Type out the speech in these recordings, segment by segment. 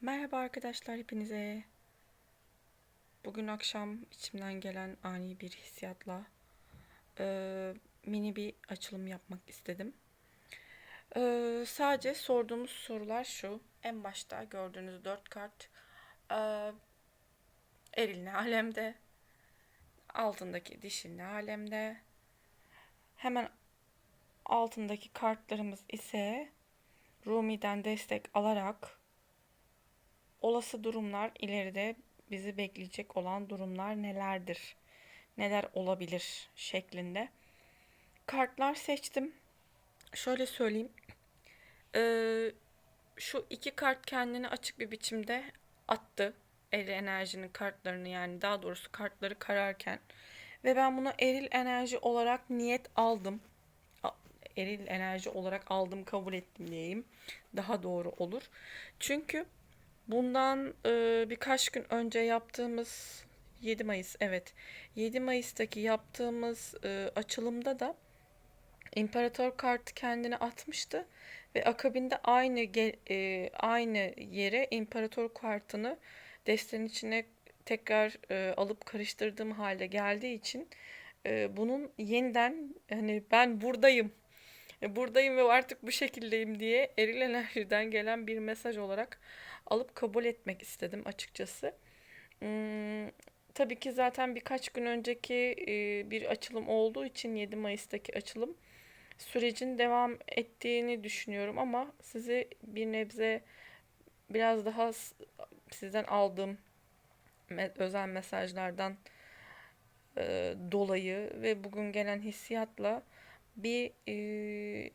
Merhaba arkadaşlar hepinize. Bugün akşam içimden gelen ani bir hissiyatla eee, mini bir açılım yapmak istedim. Eee, sadece sorduğumuz sorular şu. En başta gördüğünüz dört kart eee eril ne alemde, altındaki dişil ne alemde, hemen altındaki kartlarımız ise Rumi'den destek alarak olası durumlar ileride bizi bekleyecek olan durumlar nelerdir? Neler olabilir şeklinde. Kartlar seçtim. Şöyle söyleyeyim. Ee, şu iki kart kendini açık bir biçimde attı. Eril enerjinin kartlarını yani daha doğrusu kartları kararken. Ve ben bunu eril enerji olarak niyet aldım. Eril enerji olarak aldım kabul ettim diyeyim. Daha doğru olur. Çünkü Bundan e, birkaç gün önce yaptığımız 7 Mayıs evet. 7 Mayıs'taki yaptığımız e, açılımda da İmparator kartı kendini atmıştı ve akabinde aynı e, aynı yere İmparator kartını destenin içine tekrar e, alıp karıştırdığım halde geldiği için e, bunun yeniden hani ben buradayım buradayım ve artık bu şekildeyim diye eril enerjiden gelen bir mesaj olarak alıp kabul etmek istedim açıkçası. Hmm, tabii ki zaten birkaç gün önceki e, bir açılım olduğu için 7 Mayıs'taki açılım sürecin devam ettiğini düşünüyorum ama sizi bir nebze biraz daha sizden aldığım özel mesajlardan e, dolayı ve bugün gelen hissiyatla bir e,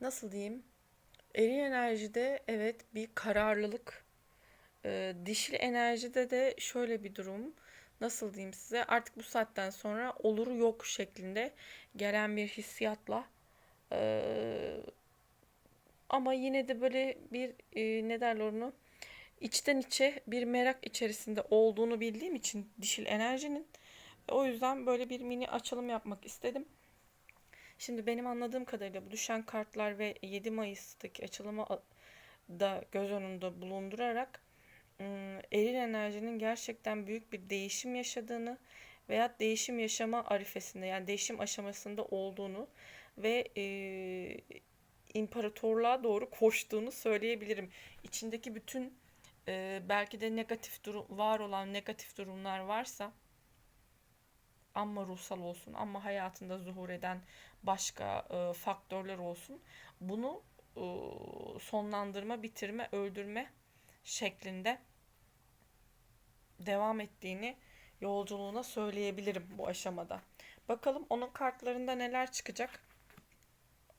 nasıl diyeyim? Eril enerjide evet bir kararlılık, e, dişil enerjide de şöyle bir durum. Nasıl diyeyim size? Artık bu saatten sonra olur yok şeklinde gelen bir hissiyatla e, ama yine de böyle bir e, ne derler onu içten içe bir merak içerisinde olduğunu bildiğim için dişil enerjinin o yüzden böyle bir mini açılım yapmak istedim. Şimdi benim anladığım kadarıyla bu düşen kartlar ve 7 Mayıs'taki açılımı da göz önünde bulundurarak eril enerjinin gerçekten büyük bir değişim yaşadığını veya değişim yaşama arifesinde yani değişim aşamasında olduğunu ve e, imparatorluğa doğru koştuğunu söyleyebilirim. İçindeki bütün e, belki de negatif durum var olan negatif durumlar varsa amma ruhsal olsun ama hayatında zuhur eden başka e, faktörler olsun. Bunu e, sonlandırma, bitirme, öldürme şeklinde devam ettiğini yolculuğuna söyleyebilirim bu aşamada. Bakalım onun kartlarında neler çıkacak.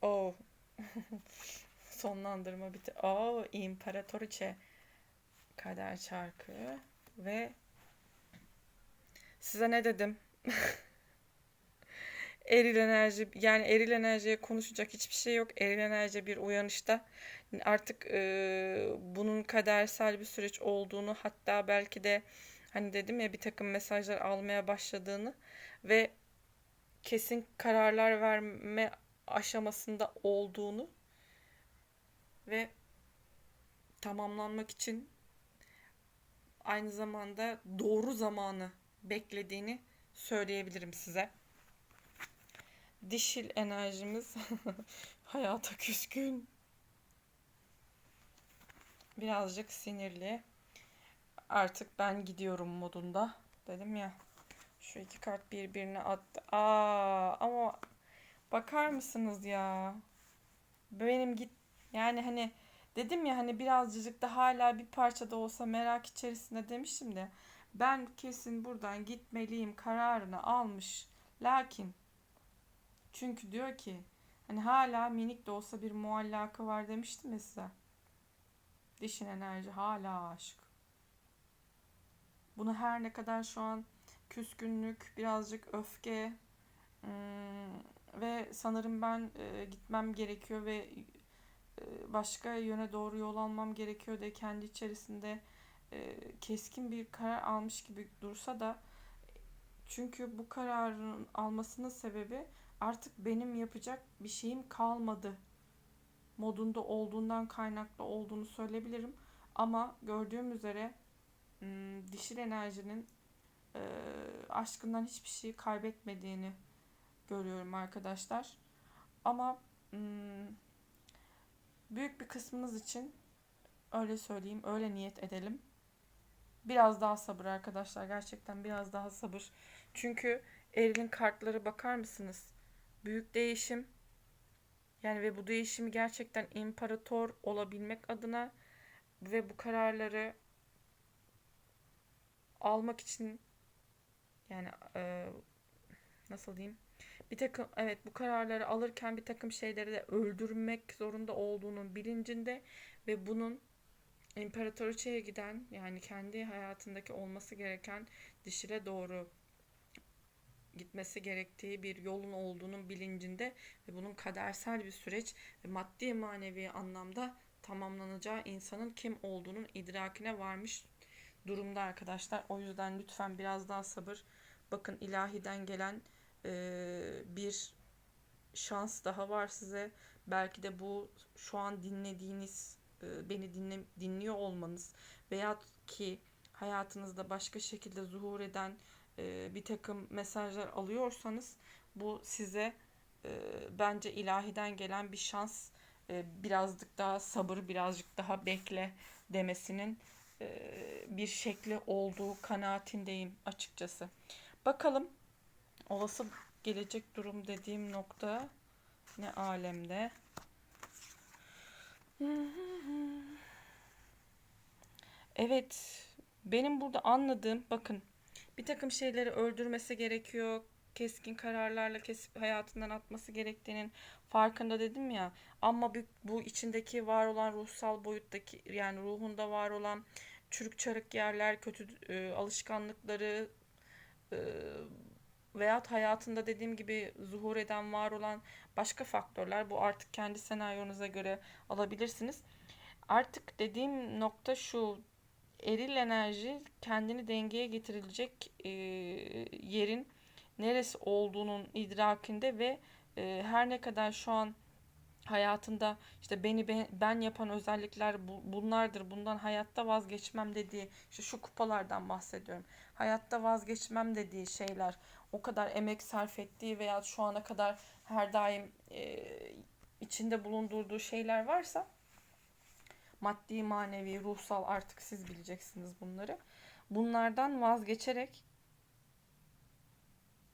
Oh. Sonlandırma bitir. Oh, İmparatoriçe kader çarkı ve size ne dedim? Eril enerji yani eril enerjiye konuşacak hiçbir şey yok. Eril enerji bir uyanışta artık e, bunun kadersel bir süreç olduğunu hatta belki de hani dedim ya bir takım mesajlar almaya başladığını ve kesin kararlar verme aşamasında olduğunu ve tamamlanmak için aynı zamanda doğru zamanı beklediğini söyleyebilirim size. Dişil enerjimiz hayata küskün. Birazcık sinirli. Artık ben gidiyorum modunda. Dedim ya. Şu iki kart birbirine attı. Aa, ama bakar mısınız ya? Benim git yani hani dedim ya hani birazcık da hala bir parça da olsa merak içerisinde demiştim de ben kesin buradan gitmeliyim kararını almış. Lakin çünkü diyor ki hani hala minik de olsa bir muallaka var demiştim ya size. Dişin enerji hala aşık. Bunu her ne kadar şu an küskünlük, birazcık öfke ım, ve sanırım ben e, gitmem gerekiyor ve e, başka yöne doğru yol almam gerekiyor diye kendi içerisinde e, keskin bir karar almış gibi dursa da çünkü bu kararın almasının sebebi artık benim yapacak bir şeyim kalmadı modunda olduğundan kaynaklı olduğunu söyleyebilirim. Ama gördüğüm üzere dişil enerjinin e, aşkından hiçbir şey kaybetmediğini görüyorum arkadaşlar. Ama büyük bir kısmınız için öyle söyleyeyim, öyle niyet edelim. Biraz daha sabır arkadaşlar. Gerçekten biraz daha sabır. Çünkü Eril'in kartları bakar mısınız? Büyük değişim. Yani ve bu değişimi gerçekten imparator olabilmek adına ve bu kararları almak için yani e, nasıl diyeyim? Bir takım evet bu kararları alırken bir takım şeyleri de öldürmek zorunda olduğunun bilincinde ve bunun imparatoriçeye giden yani kendi hayatındaki olması gereken dişile doğru gitmesi gerektiği bir yolun olduğunun bilincinde ve bunun kadersel bir süreç ve maddi manevi anlamda tamamlanacağı insanın kim olduğunun idrakine varmış durumda arkadaşlar. O yüzden lütfen biraz daha sabır. Bakın ilahiden gelen e, bir şans daha var size. Belki de bu şu an dinlediğiniz, beni dinle, dinliyor olmanız veya ki hayatınızda başka şekilde zuhur eden e, bir takım mesajlar alıyorsanız bu size e, bence ilahiden gelen bir şans e, birazcık daha sabır birazcık daha bekle demesinin e, bir şekli olduğu kanaatindeyim açıkçası. Bakalım olası gelecek durum dediğim nokta ne alemde. Evet, benim burada anladığım bakın bir takım şeyleri öldürmesi gerekiyor. Keskin kararlarla kesip hayatından atması gerektiğinin farkında dedim ya. Ama bu, içindeki var olan ruhsal boyuttaki yani ruhunda var olan çürük çarık yerler, kötü e, alışkanlıkları e, veyahut hayatında dediğim gibi zuhur eden var olan başka faktörler bu artık kendi senaryonuza göre alabilirsiniz. Artık dediğim nokta şu eril enerji kendini dengeye getirilecek e, yerin neresi olduğunun idrakinde ve e, her ne kadar şu an hayatında işte beni ben, ben yapan özellikler bu, bunlardır. Bundan hayatta vazgeçmem dediği işte şu kupalardan bahsediyorum. Hayatta vazgeçmem dediği şeyler o kadar emek sarf ettiği veya şu ana kadar her daim e, içinde bulundurduğu şeyler varsa maddi, manevi, ruhsal artık siz bileceksiniz bunları. Bunlardan vazgeçerek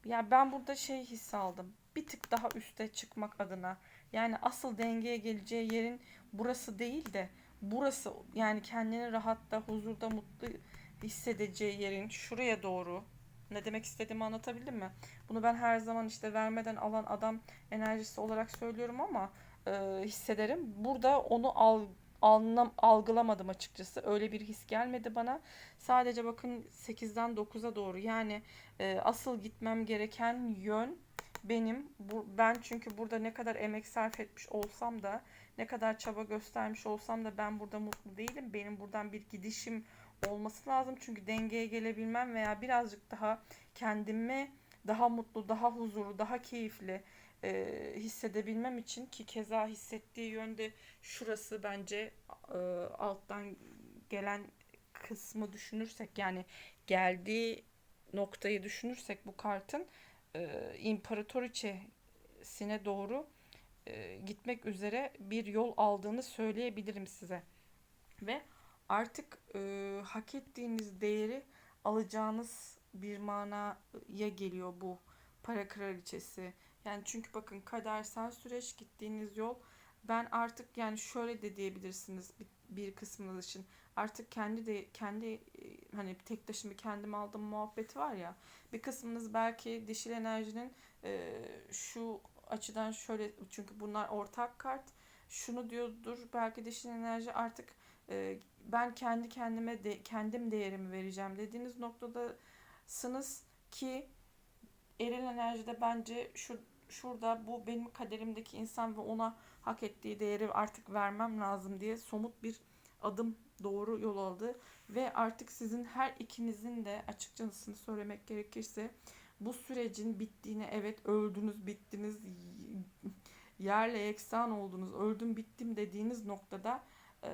ya ben burada şey his aldım. Bir tık daha üste çıkmak adına. Yani asıl dengeye geleceği yerin burası değil de burası yani kendini rahatta, huzurda, mutlu hissedeceği yerin şuraya doğru ne demek istediğimi anlatabildim mi? Bunu ben her zaman işte vermeden alan adam enerjisi olarak söylüyorum ama e, hissederim. Burada onu al, anlam algılamadım açıkçası. Öyle bir his gelmedi bana. Sadece bakın 8'den 9'a doğru yani e, asıl gitmem gereken yön benim bu, ben çünkü burada ne kadar emek sarf etmiş olsam da ne kadar çaba göstermiş olsam da ben burada mutlu değilim. Benim buradan bir gidişim olması lazım. Çünkü dengeye gelebilmem veya birazcık daha kendimi daha mutlu, daha huzurlu, daha keyifli e, hissedebilmem için ki keza hissettiği yönde şurası bence e, alttan gelen kısmı düşünürsek yani geldiği noktayı düşünürsek bu kartın e, imparatoriçesine doğru e, gitmek üzere bir yol aldığını söyleyebilirim size. Ve artık e, hak ettiğiniz değeri alacağınız bir manaya geliyor bu para kraliçesi. Yani çünkü bakın kadersel süreç gittiğiniz yol ben artık yani şöyle de diyebilirsiniz bir, bir kısmınız için artık kendi de kendi e, hani tek taşımı kendim aldım muhabbeti var ya bir kısmınız belki dişil enerjinin e, şu açıdan şöyle çünkü bunlar ortak kart şunu diyordur belki dişil enerji artık e, ben kendi kendime de kendim değerimi vereceğim dediğiniz noktadasınız ki eril enerjide bence şu şurada bu benim kaderimdeki insan ve ona hak ettiği değeri artık vermem lazım diye somut bir adım doğru yol aldı ve artık sizin her ikinizin de açıkçasını söylemek gerekirse bu sürecin bittiğine evet öldünüz bittiniz yerle yeksan olduğunuz, öldüm bittim dediğiniz noktada e,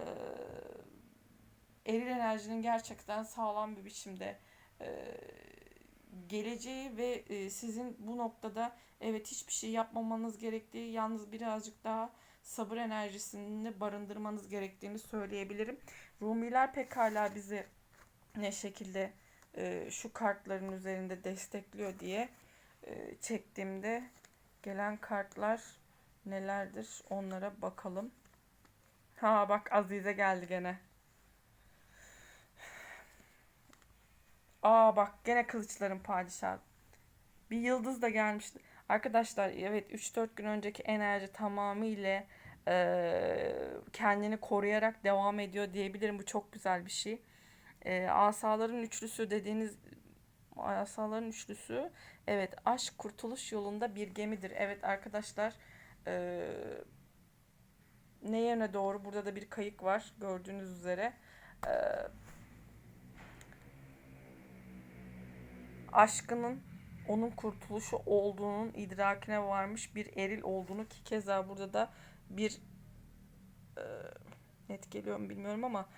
eril enerjinin gerçekten sağlam bir biçimde e, geleceği ve e, sizin bu noktada evet hiçbir şey yapmamanız gerektiği, yalnız birazcık daha sabır enerjisini barındırmanız gerektiğini söyleyebilirim. Rumiler pekala bizi ne şekilde e, şu kartların üzerinde destekliyor diye e, çektiğimde gelen kartlar nelerdir onlara bakalım. Ha bak Azize geldi gene. Aa bak gene kılıçların padişahı. Bir yıldız da gelmişti. Arkadaşlar evet 3-4 gün önceki enerji tamamıyla e, kendini koruyarak devam ediyor diyebilirim. Bu çok güzel bir şey. E, asaların üçlüsü dediğiniz asaların üçlüsü evet aşk kurtuluş yolunda bir gemidir. Evet arkadaşlar e, ne yerine doğru burada da bir kayık var gördüğünüz üzere. E, aşkının onun kurtuluşu olduğunun idrakine varmış bir eril olduğunu ki keza burada da bir e, net geliyor mu bilmiyorum ama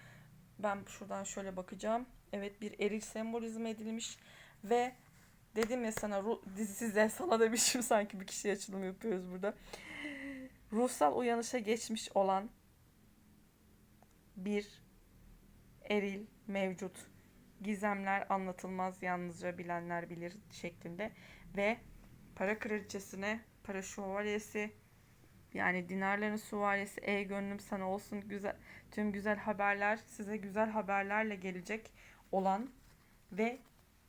ben şuradan şöyle bakacağım. Evet bir eril sembolizm edilmiş ve dedim ya sana size sana demişim sanki bir kişiye açılım yapıyoruz burada. Ruhsal uyanışa geçmiş olan bir eril mevcut. Gizemler anlatılmaz yalnızca bilenler bilir şeklinde ve para kraliçesine para şövalyesi yani dinarların süvarisi ey gönlüm sana olsun güzel tüm güzel haberler size güzel haberlerle gelecek olan ve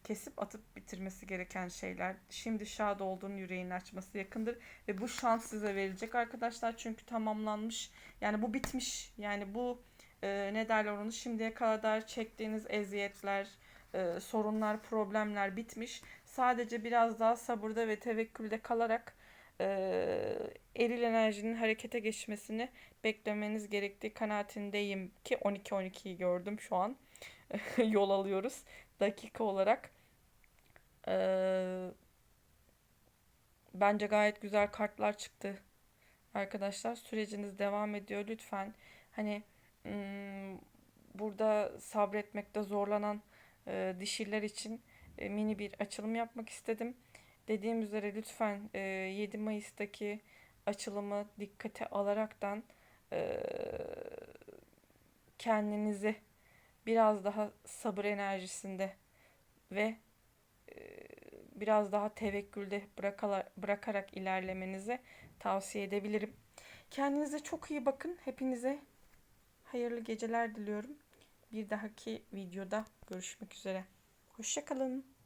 kesip atıp bitirmesi gereken şeyler. Şimdi şad olduğun yüreğini açması yakındır ve bu şans size verilecek arkadaşlar çünkü tamamlanmış. Yani bu bitmiş. Yani bu e, ne derler onu şimdiye kadar çektiğiniz eziyetler, e, sorunlar, problemler bitmiş. Sadece biraz daha sabırda ve tevekkülde kalarak e, eril enerjinin harekete geçmesini beklemeniz gerektiği kanaatindeyim ki 12-12'yi gördüm şu an. Yol alıyoruz dakika olarak. Ee, bence gayet güzel kartlar çıktı arkadaşlar. Süreciniz devam ediyor. Lütfen hani burada sabretmekte zorlanan dişiler için mini bir açılım yapmak istedim. Dediğim üzere lütfen e, 7 Mayıs'taki açılımı dikkate alaraktan kendinizi biraz daha sabır enerjisinde ve biraz daha tevekkülde bırakarak ilerlemenizi tavsiye edebilirim. Kendinize çok iyi bakın. Hepinize hayırlı geceler diliyorum. Bir dahaki videoda görüşmek üzere. Hoşçakalın.